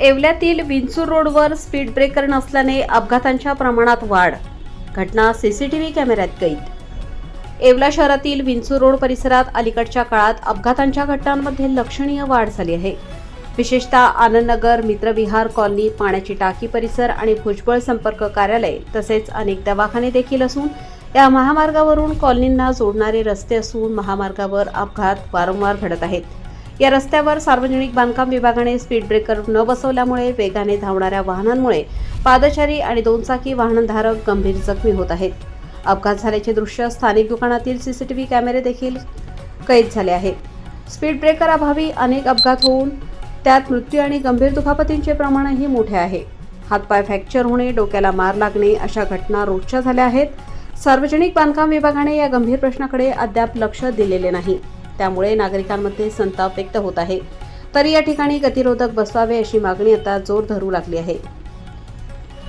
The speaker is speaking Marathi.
येवल्यातील विंचूर रोडवर स्पीड ब्रेकर नसल्याने अपघातांच्या प्रमाणात वाढ. घटना सीसीटीव्ही कॅमेऱ्यात कैद. येवला शहरातील विंचूर रोड परिसरात अलीकडच्या काळात अपघातांच्या घटनांमध्ये लक्षणीय वाढ झाली आहे. विशेषतः आनंदनगर मित्रविहार कॉलनी पाण्याची टाकी परिसर आणि भुजबळ संपर्क कार्यालय तसेच अनेक दवाखाने देखील असून या महामार्गावरून कॉलनींना जोडणारे रस्ते असून महामार्गावर अपघात वारंवार घडत आहेत. या रस्त्यावर सार्वजनिक बांधकाम विभागाने स्पीड ब्रेकर न बसवल्यामुळे वेगाने धावणाऱ्या वाहनांमुळे पादचारी आणि दोनचाकी वाहनधारक गंभीर जखमी होत आहेत. अपघात झाल्याचे दृश्य स्थानिक दुकानातील सीसीटीव्ही कॅमेरे देखील कैद झाले आहेत स्पीड ब्रेकर अभावी अनेक अपघात होऊन त्यात मृत्यू आणि गंभीर दुखापतींचे प्रमाणही मोठे आहे. हातपाय फ्रॅक्चर होणे डोक्याला मार लागणे अशा घटना रोजच्या झाल्या आहेत. सार्वजनिक बांधकाम विभागाने या गंभीर प्रश्नाकडे अद्याप लक्ष दिलेले नाही. त्यामुळे नागरिकांमध्ये संताप व्यक्त होत आहे. तरी या ठिकाणी गतिरोधक बसवावे अशी मागणी आता जोर धरू लागली आहे.